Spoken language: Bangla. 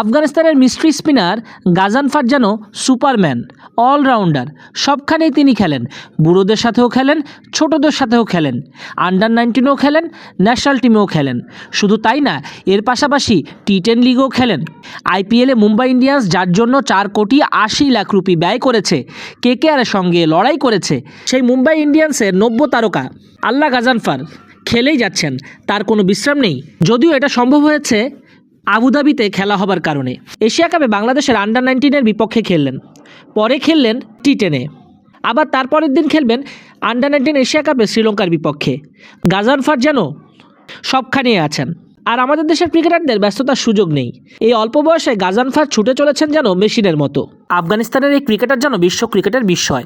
আফগানিস্তানের মিস্ট্রি স্পিনার গাজানফার যেন সুপারম্যান, অলরাউন্ডার। সবখানেই তিনি খেলেন। বুড়োদের সাথেও খেলেন, ছোটদের সাথেও খেলেন। আন্ডার নাইনটিনেও খেলেন, ন্যাশনাল টিমেও খেলেন। শুধু তাই না, এর পাশাপাশি টি টেন লিগও খেলেন। আইপিএলে মুম্বাই ইন্ডিয়ান্স, যার জন্য চার কোটি আশি লাখ রুপি ব্যয় করেছে কেকেআরের সঙ্গে লড়াই করেছে, সেই মুম্বাই ইন্ডিয়ান্সের নব্য তারকা আল্লাহ গাজানফার খেলেই যাচ্ছেন, তার কোনো বিশ্রাম নেই। যদিও এটা সম্ভব হয়েছে আবুধাবিতে খেলা হবার কারণে। এশিয়া কাপে বাংলাদেশের আন্ডার নাইনটিনের বিপক্ষে খেললেন। পরে খেললেন টি টেনে। আবার তারপরের দিন খেলবেন আন্ডার নাইনটিন এশিয়া কাপে শ্রীলঙ্কার বিপক্ষে। গাজানফার যেন সবখানেই আছেন। আর আমাদের দেশের ক্রিকেটারদের ব্যস্ততার সুযোগ নেই। এই অল্প বয়সে গাজানফার ছুটে চলেছেন যেন মেশিনের মতো। আফগানিস্তানের এই ক্রিকেটার যেন বিশ্ব ক্রিকেটের বিস্ময়।